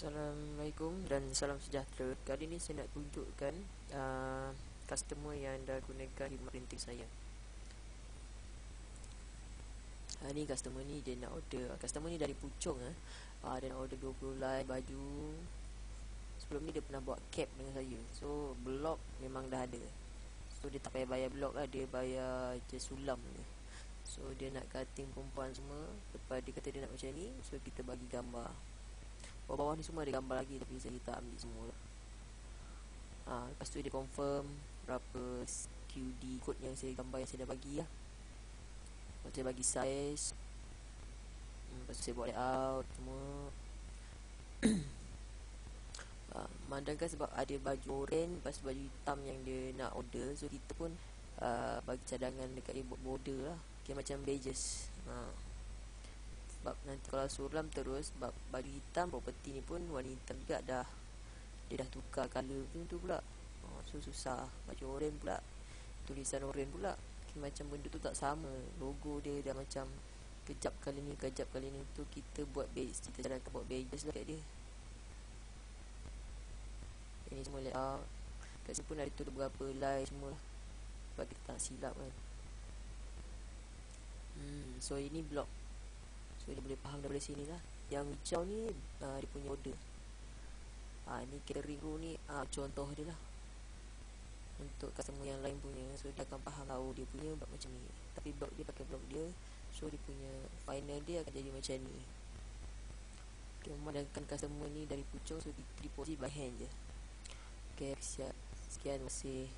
Assalamualaikum dan salam sejahtera. Kali ni saya nak tunjukkan uh, Customer yang dah gunakan khidmat printing saya. Uh, Ni customer ni dia nak order. Customer ni dari Puchong eh. uh, Dia nak order 20 line baju. Sebelum ni dia pernah buat cap dengan saya. So blog memang dah ada. So dia tak payah bayar blog lah. Dia bayar je sulam je. So dia nak cutting perempuan semua. Lepas dia kata dia nak macam ni So kita bagi gambar Bawah-bawah ni semua ada gambar lagi Tapi saya tak ambil semua. Ha, Lepas tu dia confirm Berapa QD code yang saya gambar Yang saya dah bagi lah. Lepas tu bagi size. Hmm, Lepas tu saya buat layout Semua. Ha, Mandangkan sebab ada baju oren Lepas tu baju hitam yang dia nak order. So kita pun uh, Bagi cadangan dekat dia buat border lah. Okay macam badges. Haa sebab nanti kalau suram terus sebab baju hitam property ni pun warna hitam juga dah dia dah tukar color tu tu pula. Oh, so susah. Baju oren pula. Tulisan oren pula. Macam benda tu tak sama. Logo dia dah macam kejap kali ni kejap kali ni tu kita buat base. Kita jalan buat badges lah kat dia. Ini semua layout. Kat sini pun ada tu beberapa line semua lah. Sebab kita tak silap kan. Hmm, so ini blok So dia boleh faham daripada sini lah. Yang hijau ni uh, dia punya order. Uh, Ni catering room ni uh, contoh dia lah. Untuk customer yang lain punya So dia akan faham tahu dia punya blok macam ni. Tapi blok dia pakai blok dia So dia punya final dia akan jadi macam ni. Okay, memandangkan customer ni dari pucuk So di, di posisi by hand je. Okay, siap. Sekian, kasih